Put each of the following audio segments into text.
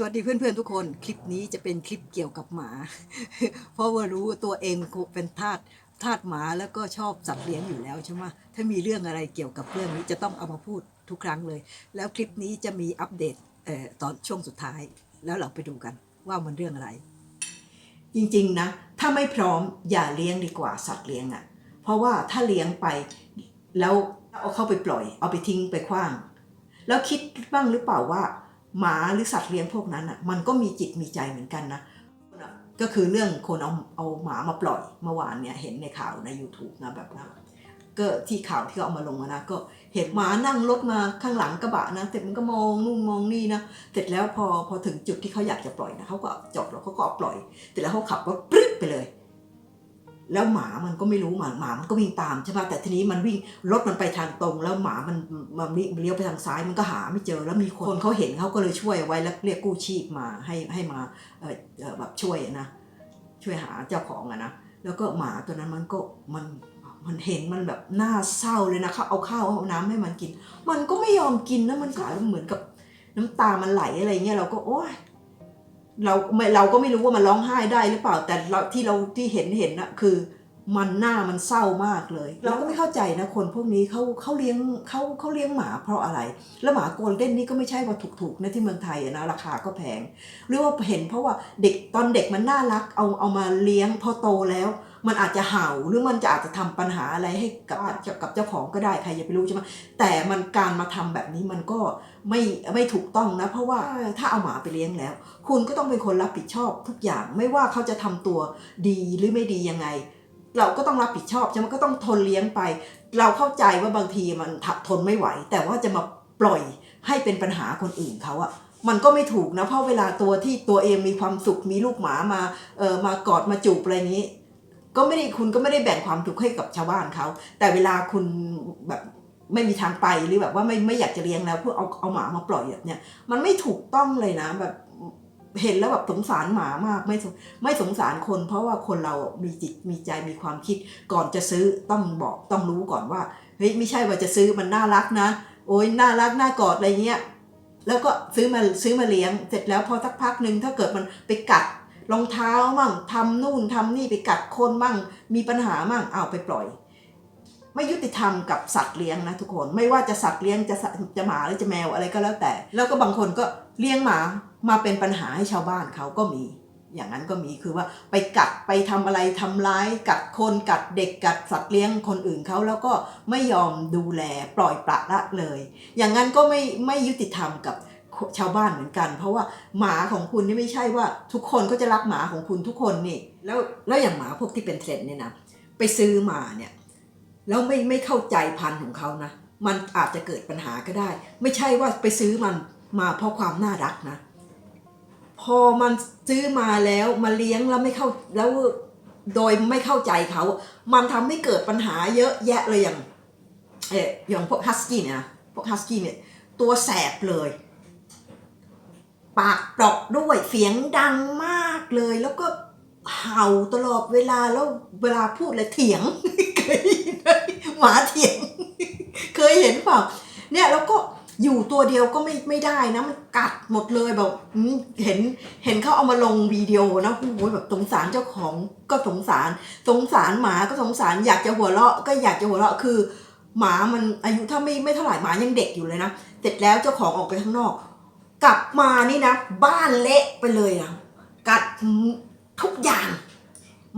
สวัสดีเพื่อนๆทุกคน คลิปนี้จะเป็นคลิปเกี่ยวกับหมา เพราะว่ารู้ตัวเองเป็นทาสทาสหมาแล้วก็ชอบสัตว์เลี้ยงอยู่แล้วใช่ไหมถ้ามีเรื่องอะไรเกี่ยวกับเรื่องนี้จะต้องเอามาพูดทุกครั้งเลย แล้วคลิปนี้จะมีอัปเดตเอ่อตอนช่วงสุดท้าย แล้วเราไปดูกันว่ามันเรื่องอะไร จริงๆนะ ถ้าไม่พร้อมอย่าเลี้ยงดีกว่าสัตว์เลี้ยงอะ่ะ เพราะว่าถ้าเลี้ยงไปแล้วเอาเข้าไปปล่อย เอาไปทิ้งไปขว้าง แล้วคิดบ้างหรือเปล่าว่า หมาหรือสัตว์เลี้ยงพวกนั้นอะมันก็มีจิตมีใจเหมือนกันนะก็คือเรื่องคนเอาเอาหมามาปล่อยเมื่อวานเนี่ยเห็นในข่าวใน YouTube นะแบบนั้นก็ที่ข่าวที่เขาเอามาลงนะก็เห็นหมานั่งรถมาข้างหลังกระบะนะแต่มันก็มองนู่นมองนี่นะเสร็จแล้วพอพอถึงจุดที่เขาอยากจะปล่อยนะเขาก็จอดแล้วเขาก็ปล่อยเสร็จแล้วเขาขับรถปรึ๊ดไปเลย แล้วหมามันก็ไม่รู้หมาหมามันก็วิ่งตามใช่ไหมแต่ทีนี้มันวิ่งรถมันไปทางตรง แล้วหมามันมันเลี้ยวไปทางซ้ายมันก็หาไม่เจอ แล้วมีคนเขาเห็นเขาก็เลยช่วยไว้แล้วเรียกกู้ชีพมาให้ให้มาเออแบบช่วยนะช่วยหาเจ้าของอะนะแล้วก็หมาตัวนั้นมันก็มันมันเห็นมันแบบน่าเศร้าเลยนะเขาเอาข้าวเอาน้ำให้มันกิน มันก็ไม่ยอมกินนะมันขายเหมือนกับน้ำตามันไหลอะไรเงี้ยเราก็โอ๊ย เราไม่เราก็ไม่รู้ว่ามันร้องไห้ได้หรือเปล่า แต่เราที่เราที่เห็นเห็นนะคือ มันหน้ามันเศร้ามากเลย เราก็ไม่เข้าใจนะคนพวกนี้เขาเขาเลี้ยงเขาเขาเลี้ยงหมาเพราะอะไร แล้วหมาโกลเด้นนี่ก็ไม่ใช่ว่าถูกๆนะที่เมืองไทยอะนะราคาก็แพงหรือว่าเห็นเพราะว่าเด็กตอนเด็กมันน่ารักเอาเอามาเลี้ยงพอโตแล้ว มันอาจจะเห่าหรือมันจะอาจจะทำปัญหาอะไรให้กับกับเจ้าของก็ได้ใครจะไปรู้ใช่ไหมแต่มันการมาทำแบบนี้มันก็ไม่ไม่ถูกต้องนะ เพราะว่าถ้าเอาหมาไปเลี้ยงแล้ว คุณก็ต้องเป็นคนรับผิดชอบทุกอย่างไม่ว่าเขาจะทำตัวดีหรือไม่ดียังไง เราก็ต้องรับผิดชอบใช่ไหมก็ต้องทนเลี้ยงไป เราเข้าใจว่าบางทีมันถักทนไม่ไหว แต่ว่าจะมาปล่อยให้เป็นปัญหาคนอื่นเขาอะมันก็ไม่ถูกนะเพราะเวลาตัวที่ตัวเองมีความสุขมีลูกหมามาเออมากอดมาจูบอะไรนี้ ก็ไม่ได้คุณก็ไม่ได้แบ่งความทุกข์ให้กับชาวบ้านเขา แต่เวลาคุณแบบไม่มีทางไปหรือแบบว่าไม่ไม่อยากจะเลี้ยงแล้วเพื่อเอาเอาหมามาปล่อยแบบเนี้ยมันไม่ถูกต้องเลยนะแบบเห็นแล้วแบบสงสารหมามากไม่ไม่สงสารคน เพราะว่าคนเรามีจิตมีใจมีความคิด ก่อนจะซื้อต้องบอกต้องรู้ก่อนว่าเฮ้ยไม่ใช่ว่าจะซื้อมันน่ารักนะ โอ้ยน่ารักน่ากอดอะไรเงี้ยแล้วก็ซื้อมาซื้อมาเลี้ยงเสร็จแล้วพอสักพักหนึ่งถ้าเกิดมันไปกัด รองเท้ามั่งทำนู่นทำนี่ไปกัดคนมั่ง มีปัญหามั่งเอาไปปล่อย ไม่ยุติธรรมกับสัตว์เลี้ยงนะทุกคนไม่ว่าจะสัตว์เลี้ยงจะจะหมาหรือจะแมวอะไรก็แล้วแต่ แล้วก็บางคนก็เลี้ยงหมามาเป็นปัญหาให้ชาวบ้านเขาก็มี อย่างนั้นก็มีคือว่าไปกัดไปทำอะไรทำร้าย กัดคนกัดเด็กกัดสัตว์เลี้ยงคนอื่นเขาแล้วก็ไม่ยอมดูแลปล่อยปละละเลย อย่างนั้นก็ไม่ไม่ยุติธรรมกับ ชาวบ้านเหมือนกัน เพราะว่าหมาของคุณนี่ไม่ใช่ว่าทุกคนก็จะรักหมาของคุณทุกคนนี่ แล้วแล้วอย่างหมาพวกที่เป็นเทรนเนี่ยนะไปซื้อมาเนี่ยแล้วไม่ไม่เข้าใจพันธุ์ของเขานะ มันอาจจะเกิดปัญหาก็ได้ ไม่ใช่ว่าไปซื้อมันมาเพราะความน่ารักนะ พอมันซื้อมาแล้วมาเลี้ยงแล้วไม่เข้าแล้วโดยไม่เข้าใจเขา มันทำให้เกิดปัญหาเยอะแยะเลยอย่างเอออย่างพวกฮัสกี้เนี่ยนะพวกฮัสกี้เนี่ยตัวแสบเลย ปากเปรอกด้วยเสียงดังมากเลย แล้วก็เห่าตลอดเวลาแล้วเวลาพูดเลยเถียงเคยเห็นไหมาเถียง เคยเห็นเปล่า เนี่ยแล้วก็อยู่ตัวเดียวก็ไม่ไม่ได้นะมันกัดหมดเลยแบบเห็นเห็นเขาเอามาลงวิดีโอนะโอ้โหแบบสงสารเจ้าของก็สงสาร สงสารหมาก็สงสารอยากจะหัวเราะก็อยากจะหัวเราะคือ หมามันอายุถ้าไม่ไม่เท่าไหร่หมายังเด็กอยู่เลยนะเสร็จแล้วเจ้าของออกไปข้างนอก กลับมานี่นะ บ้านเละไปเลยนะกัดทุกอย่าง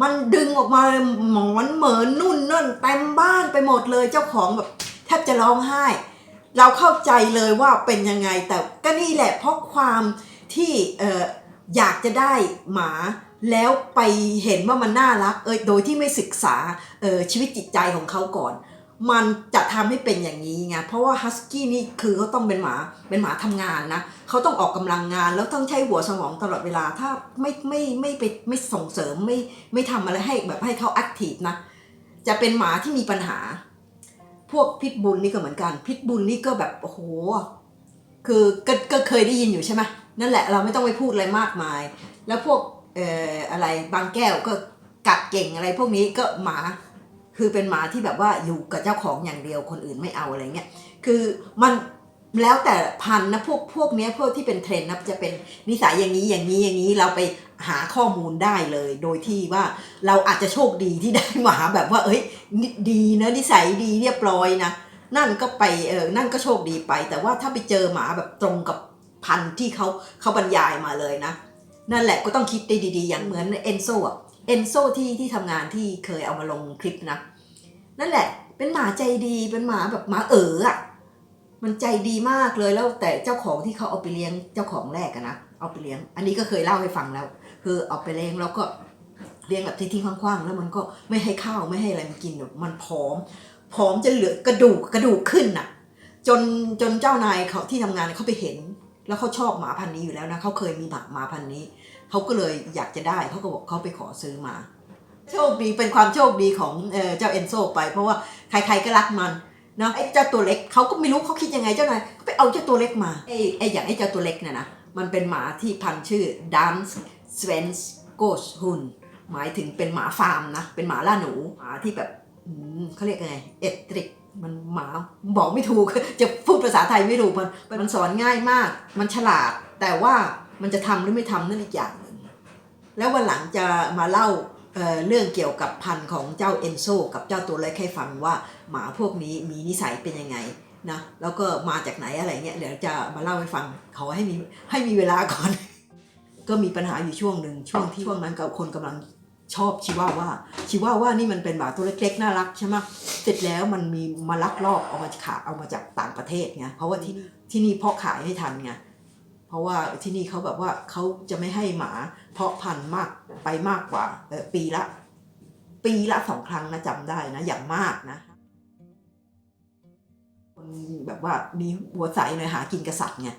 มันดึงออกมาหมอนเหมือนนุ่นนั่นเต็มบ้านไปหมดเลยเจ้าของแบบแทบจะร้องไห้ เราเข้าใจเลยว่าเป็นยังไงแต่ก็นี่แหละเพราะความที่เอออยากจะได้หมาแล้วไปเห็นว่ามันน่ารักเออโดยที่ไม่ศึกษาชีวิตจิตใจของเขาก่อน มันจะทำให้เป็นอย่างนี้ไงเพราะว่าฮัสกี้นี่คือเขาต้องเป็นหมาเป็นหมาทำงานนะเขาต้องออกกำลังงาน แล้วต้องใช้หัวสมองตลอดเวลาถ้าไม่ไม่ไม่ไปไม่ส่งเสริมไม่ไม่ทำอะไรให้แบบให้เขาแอคทีฟนะจะเป็นหมาที่มีปัญหา พวกพิทบุลนี่ก็เหมือนกัน พิทบุลนี่ก็แบบโอ้โหคือก็ก็เคยได้ยินอยู่ใช่ไหมนั่นแหละเราไม่ต้องไปพูดอะไรมากมาย แล้วพวกเอ่ออะไรบางแก้วก็กัดเก่งอะไรพวกนี้ก็หมา คือเป็นหมาที่แบบว่าอยู่กับเจ้าของอย่างเดียวคนอื่นไม่เอาอะไรเงี้ยคือมันแล้วแต่พันนะพวกพวกเนี้ยพวกที่เป็นเทรนด์นะจะเป็นนิสัยอย่างนี้อย่างนี้อย่างนี้เราไปหาข้อมูลได้เลย โดยที่ว่าเราอาจจะโชคดีที่ได้หมาแบบว่า เอ้ยดีนะนิสัยดีเรียบร้อยนะนั่นก็ไปเออนั่นก็โชคดีไป แต่ว่าถ้าไปเจอหมาแบบตรงกับพันที่เขาเขาบรรยายมาเลยนะ นั่นแหละก็ต้องคิดได้ดีๆ อย่างเหมือนเอนโซอะ เอนโซที่ที่ทำงานที่เคยเอามาลงคลิปนะ นั่นแหละ เป็นหมาใจดีเป็นหมาแบบหมาเอ๋ออะมันใจดีมากเลยแล้วแต่เจ้าของที่เขาเอาไปเลี้ยงเจ้าของแรกอะนะเอาไปเลี้ยง อันนี้ก็เคยเล่าให้ฟังแล้ว คือเอาไปเลี้ยงแล้วก็เลี้ยงแบบทิ้งๆคว้างๆ แล้วมันก็ไม่ให้ข้าวไม่ให้อะไรมันกินมันผอมผอมจนเหลือกระดูกกระดูกขึ้นน่ะจนจนเจ้านายเขาที่ทำงานเขาไปเห็น แล้วเขาชอบหมาพันธุ์นี้อยู่แล้วนะเขาเคยมีหมาหมาพันธุ์นี้เขาก็เลยอยากจะได้เขาก็บอกเขาไปขอซื้อมา โชคดีเป็นความโชคดีของเจ้าเอนโซไป เพราะว่าใครๆก็รักมันนะไอ้เจ้าตัวเล็กเขาก็ไม่รู้เขาคิดยังไงเจ้านายก็ไปเอาเจ้าตัวเล็กมาไอ้ไอ้อย่างไอ้เจ้าตัวเล็กเนี่ยนะมันเป็นหมาที่พันชื่อดันส์สเวนส์โกสฮุนหมายถึงเป็นหมาฟาร์มนะเป็นหมาล่าหนูหมาที่แบบเขาเรียกไงเอตริก มันหมาบอกไม่ถูกจะพูดภาษาไทยไม่ถูกมันมันสอนง่ายมาก มันฉลาด แต่ว่ามันจะทำหรือไม่ทำนั่นอีกอย่างหนึ่งแล้ววันหลังจะมาเล่าเเรื่องเกี่ยวกับพันธุ์ของเจ้าเอนโซกับเจ้าตัวเล็กให้ฟังว่าหมาพวกนี้มีนิสัยเป็นยังไงนะแล้วก็มาจากไหนอะไรเงี้ยเดี๋ยวจะมาเล่าให้ฟังขอให้มีให้มีเวลาก่อน ก็มีปัญหาอยู่ช่วงหนึ่งช่วงที่ช่วงนั้นกับคนกำลัง ชอบชิว่าว่าชิว่าว่านี่มันเป็นหมาตัวเล็กๆน่ารักใช่ไหมเสร็จแล้วมันมีมาลักลอบเอามาขายเอามาจากต่างประเทศไงเพราะว่าที่นี่ที่นี่เพาะขายให้ทันไงเพราะว่าที่นี่เขาแบบว่าเขาจะไม่ให้หมา เพาะพันธุ์มากไปมากกว่าเอ่อปีละ ปีละสองครั้งนะจำได้นะอย่างมากนะคนแบบว่ามีหัวใสหน่อยหากินกษัตริย์ไง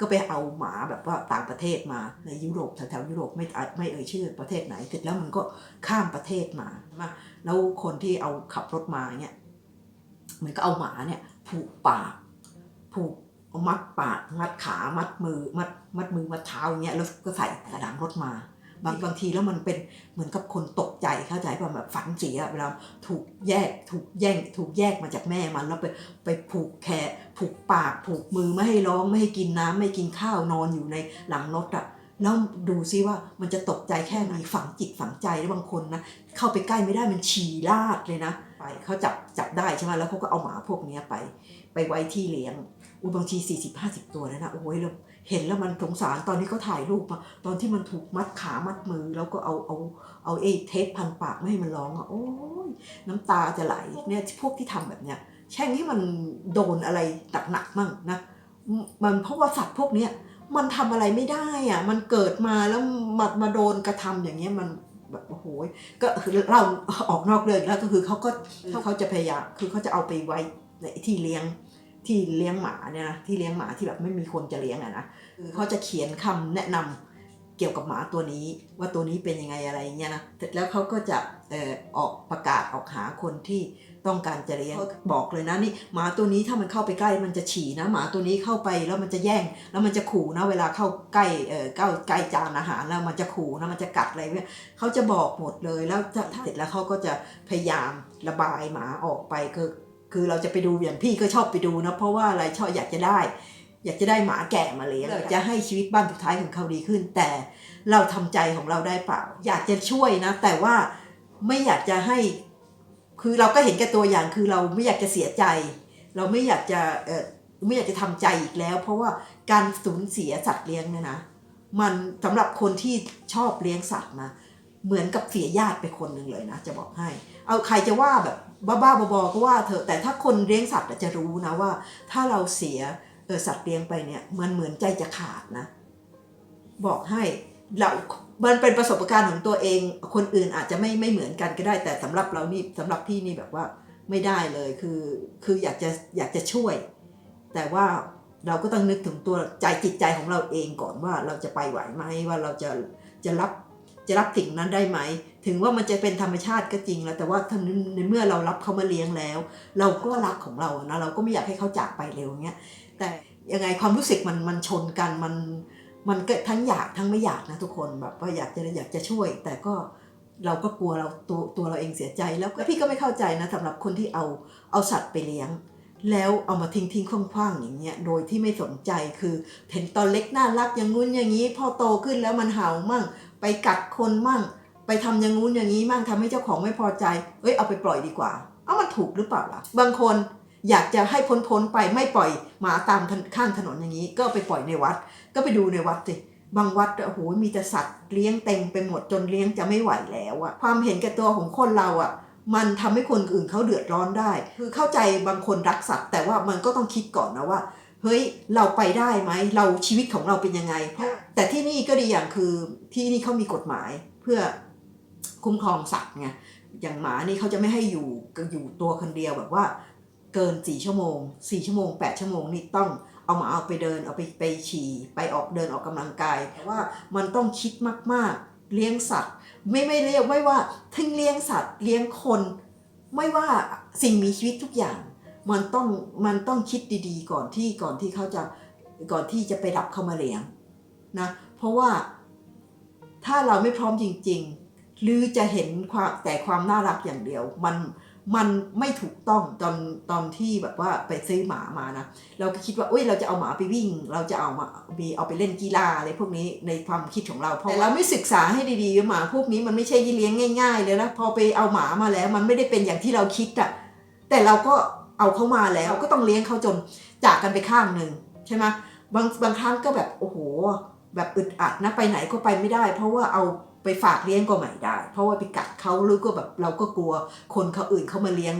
ก็ไปเอาหมาแบบว่าต่างประเทศมาในยุโรปแถวๆยุโรปไม่ไม่เอ่ยชื่อประเทศไหนเสร็จแล้วมันก็ข้ามประเทศมามาแล้วคนที่เอาขับรถมาเนี่ยมันก็เอาหมาเนี่ยผูกปากผูกมัดปากมัดขามัดมือมัดมัดมือมัดเท้าอย่างเงี้ยแล้วก็ใส่กระดังรถมา บางบางทีแล้วมันเป็นเหมือนกับคนตกใจเข้าใจป่ะแบบฝันเสียเวลาถูกแยกถูกแย่งถูกแยกมาจากแม่มันแล้วไปไปผูกแขนผูกปากผูกมือไม่ให้ร้องไม่ให้กินน้ำไม่กินข้าวนอนอยู่ในหลังรถอะแล้วดูซิว่ามันจะตกใจแค่ไหนฝังจิตฝังใจแล้วบางคนนะเข้าไปใกล้ไม่ได้มันฉี่ลาดเลยนะ ไปเขาจับจับได้ใช่ไหมแล้วเขาก็เอาหมาพวกนี้ไป ไปไว้ที่เลี้ยงอุยบางทีสี่สิบห้าสิบตัวแล้วนะโอ้ยแล้ว เห็นแล้วมันสงสารตอนนี้เขาถ่ายรูปมาตอนที่มันถูกมัดขามัดมือ แล้วก็เอาเอาเอาไอ้เทปพันปากไม่ให้มันร้องอะโอ้ยน้ำตาจะไหลเนี่ยพวกที่ทำแบบเนี้ยแช่งให้มันโดนอะไรหนักๆมั่งนะมันเพราะว่าสัตว์พวกเนี้ยมันทำอะไรไม่ได้อะมันเกิดมาแล้วมามาโดนกระทำอย่างเงี้ยมันแบบโอ้โหก็คือเราออกนอกเรื่องแล้วก็คือเขาก็เขาเขาจะพยายามคือเขาจะเอาไปไว้ในที่เลี้ยง ที่เลี้ยงหมาเนี่ยนะที่เลี้ยงหมาที่แบบไม่มีคนจะเลี้ยงอะนะคือเขาจะเขียนคำแนะนำเกี่ยวกับหมาตัวนี้ ว่าตัวนี้เป็นยังไงอะไรเงี้ยนะเสร็จแล้วเขาก็จะเอ่อออกประกาศออกหาคนที่ต้องการจะเลี้ยงบอกเลยนะนี่หมาตัวนี้ถ้ามันเข้าไปใกล้มันจะฉี่นะหมาตัวนี้เข้าไปแล้วมันจะแย่ง แล้วมันจะขู่นะเวลาเข้าใกล้เออใกล้ใกล้จานอาหารแล้วมันจะขู่นะมันจะกัดอะไรเนี่ยเขาจะบอกหมดเลยแล้วถ้าถ้าเสร็จแล้วเขาก็จะพยายามระบายหมาออกไปคือ คือเราจะไปดูอย่างพี่ก็ชอบไปดูนะเพราะว่าอะไรชอบอยากจะได้ อยากจะได้หมาแก่มาเลี้ยงจะให้ชีวิตบ้านสุดท้ายของเขาดีขึ้น แต่เราทำใจของเราได้เปล่า อยากจะช่วยนะ แต่ว่าไม่อยากจะให้ คือเราก็เห็นแก่ตัวอย่างคือเราไม่อยากจะเสียใจ เราไม่อยากจะเออไม่อยากจะทำใจอีกแล้ว เพราะว่าการสูญเสียสัตว์เลี้ยงเนี่ยนะมันสำหรับคนที่ชอบเลี้ยงสัตว์นะเหมือนกับเสียญาติไปคนหนึ่งเลยนะ จะบอกให้ เอาใครจะว่าแบบ บ้าๆบอๆก็ว่าเถอะแต่ถ้าคนเลี้ยงสัตว์จะรู้นะว่า ถ้าเราเสียเออสัตว์เลี้ยงไปเนี่ยมันเหมือนใจจะขาดนะ บอกให้เรามันเป็นประสบการณ์ของตัวเอง คนอื่นอาจจะไม่ไม่เหมือนกันก็ได้ แต่สำหรับเรานี่สำหรับพี่นี่แบบว่าไม่ได้เลยคือคืออยากจะอยากจะช่วย แต่ว่าเราก็ต้องนึกถึงตัวใจจิตใจของเราเองก่อนว่าเราจะไปไหวไหมว่าเราจะจะรับจะรับสิ่งนั้นได้ไหม ถึงว่ามันจะเป็นธรรมชาติก็จริงแล้ว แต่ว่าในเมื่อเรารับเขามาเลี้ยงแล้ว เราก็รักของเรานะเราก็ไม่อยากให้เขาจากไปเร็วเงี้ยแต่ยังไงความรู้สึกมันมันชนกันมันมันก็ทั้งอยากทั้งไม่อยากนะทุกคนแบบว่าอยากจะอยากจะช่วย แต่ก็เราก็กลัวเราตัวตัวเราเองเสียใจ แล้วพี่ก็ไม่เข้าใจนะสำหรับคนที่เอาเอาสัตว์ไปเลี้ยง แล้วเอามาทิ้งทิ้งคว่างๆอย่างเงี้ยโดยที่ไม่สนใจคือเห็นตอนเล็กน่ารักอย่างงู้นอย่างนี้ พอโตขึ้นแล้วมันเห่ามั่ง ไปกัดคนมั่ง ไปทำอย่างงู้นอย่างนี้มั่งทำให้เจ้าของไม่พอใจ เอ้ยเอาไปปล่อยดีกว่า เอามันถูกหรือเปล่าล่ะ บางคนอยากจะให้พ้นพ้นๆไปไม่ปล่อยหมาตามถนข้างถนนอย่างนี้ ก็ไปปล่อยในวัด ก็ไปดูในวัดสิบางวัดโอ้โหมีแต่สัตว์เลี้ยงเต็มไปหมดจนเลี้ยงจะไม่ไหวแล้วอะความเห็นแก่ตัวของคนเราอะมันทำให้คนอื่นเขาเดือดร้อนได้ คือเข้าใจบางคนรักสัตว์ แต่ว่ามันก็ต้องคิดก่อนนะว่าเฮ้ยเราไปได้ไหมเราชีวิตของเราเป็นยังไงเพราะแต่ที่นี่ก็ดีอย่างคือที่นี่เขามีกฎหมายเพื่อ คุ้มครองสัตว์ไงอย่างหมานี่เขาจะไม่ให้อยู่อยู่ตัวคนเดียวแบบว่า เกินสี่ชั่วโมงสี่ชั่วโมงแปดชั่วโมงนี่ต้องเอาหมาเอาไปเดินเอาไปไปฉี่ไปออกเดินออกกำลังกายแต่ว่ามันต้องคิดมากๆ เลี้ยงสัตว์ ไม่ไม่เรียกไม่ว่าทั้งเลี้ยงสัตว์เลี้ยงคน ไม่ว่าสิ่งมีชีวิตทุกอย่าง มันต้องมันต้องคิดดีๆ ก่อนที่ก่อนที่เขาจะก่อนที่จะไปรับเขามาเลี้ยงนะเพราะว่าถ้าเราไม่พร้อมจริง ๆ หรือจะเห็นความแต่ความน่ารักอย่างเดียว มันมันไม่ถูกต้องตอนตอนที่แบบว่าไปซื้อหมามานะเราก็คิดว่าเอ้ยเราจะเอาหมาไปวิ่ง เราจะเอามามีเอาไปเล่นกีฬาอะไรพวกนี้ในความคิดของเรา เพราะเราไม่ศึกษาให้ดีๆว่าหมาพวกนี้มันไม่ใช่เลี้ยงง่าย ๆ เลยนะพอไปเอาหมามาแล้ว มันไม่ได้เป็นอย่างที่เราคิดอะแต่เราก็เอาเขามาแล้วก็ต้องเลี้ยงเขาจนจากกันไปข้างหนึ่งใช่ไหมบางบางครั้งก็แบบโอ้โห แบบอึดอัดนะไปไหนก็ไปไม่ได้ เพราะว่าเอา ไปฝากเลี้ยงก็ไม่ได้ เพราะว่าไปกัดเขาหรือก็แบบเราก็กลัวคนเขาอื่นเขามาเลี้ยง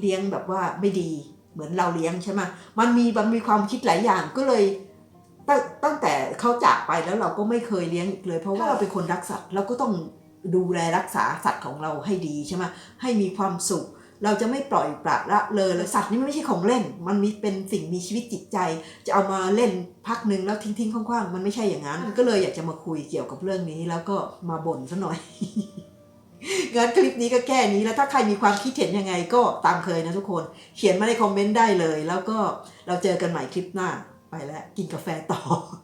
เลี้ยงแบบว่าไม่ดีเหมือนเราเลี้ยงใช่ไหมมันมีมันมีความคิดหลายอย่างก็เลยตั้งตั้งแต่เขาจากไปแล้วเราก็ไม่เคยเลี้ยงอีกเลย เพราะว่าเราเป็นคนรักสัตว์เราก็ต้องดูแลรักษาสัตว์ของเราให้ดีใช่ไหมให้มีความสุข เราจะไม่ปล่อยปละละเลยแล้วสัตว์นี่มันไม่ใช่ของเล่น มันมีเป็นสิ่งมีชีวิตจิตใจ จะเอามาเล่นพักหนึ่งแล้วทิ้งทิ้งๆคว่างๆ มันไม่ใช่อย่างนั้น ก็เลยอยากจะมาคุยเกี่ยวกับเรื่องนี้แล้วก็มาบ่นซะหน่อยงั้นคลิปนี้ก็แค่นี้แล้วถ้าใครมีความคิดเห็นยังไงก็ตามเคยนะทุกคน เขียนมาในคอมเมนต์ได้เลย แล้วก็เราเจอกันใหม่คลิปหน้าไปแล้วกินกาแฟต่อ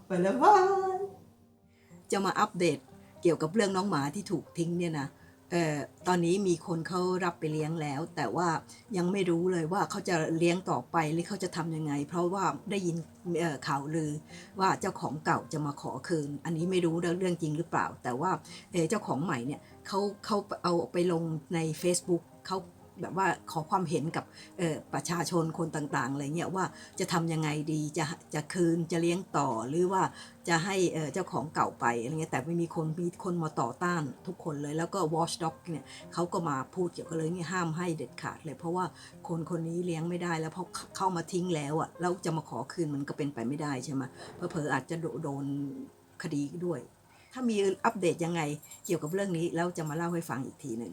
ไปแล้วบายจะมาอัปเดตเกี่ยวกับเรื่องน้องหมาที่ถูกทิ้งเนี่ยนะเอ่อ ตอนนี้มีคนเขารับไปเลี้ยงแล้ว แต่ว่ายังไม่รู้เลยว่าเขาจะเลี้ยงต่อไปหรือเขาจะทำยังไง เพราะว่าได้ยินข่าวลือว่าเจ้าของเก่าจะมาขอคืน อันนี้ไม่รู้เรื่องจริงหรือเปล่า แต่ว่าเเจ้าของใหม่เนี่ยเขาเขาเอาไปลงใน Facebook เขา แบบว่าขอความเห็นกับประชาชนคนต่างๆอะไรเงี้ยว่าจะทำยังไงดีจะจะคืนจะเลี้ยงต่อหรือว่าจะให้เจ้าของเก่าไปอะไรเงี้ยแต่ไม่มีคนมีคนมาต่อต้านทุกคนเลยแล้วก็ Watchdog เนี่ยเขาก็มาพูดเกี่ยวกับเรื่องนี้ห้ามให้เด็ดขาดเลย เพราะว่าคนคนนี้เลี้ยงไม่ได้แล้วเพราะเข้ามาทิ้งแล้วอะแล้วจะมาขอคืนมันก็เป็นไปไม่ได้ใช่ไหมเผลอๆอาจจะโดโดนคดีด้วย ถ้ามีอัปเดตยังไงเกี่ยวกับเรื่องนี้แล้วจะมาเล่าให้ฟังอีกทีหนึ่ง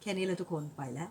แค่นี้เลยทุกคนไปแล้ว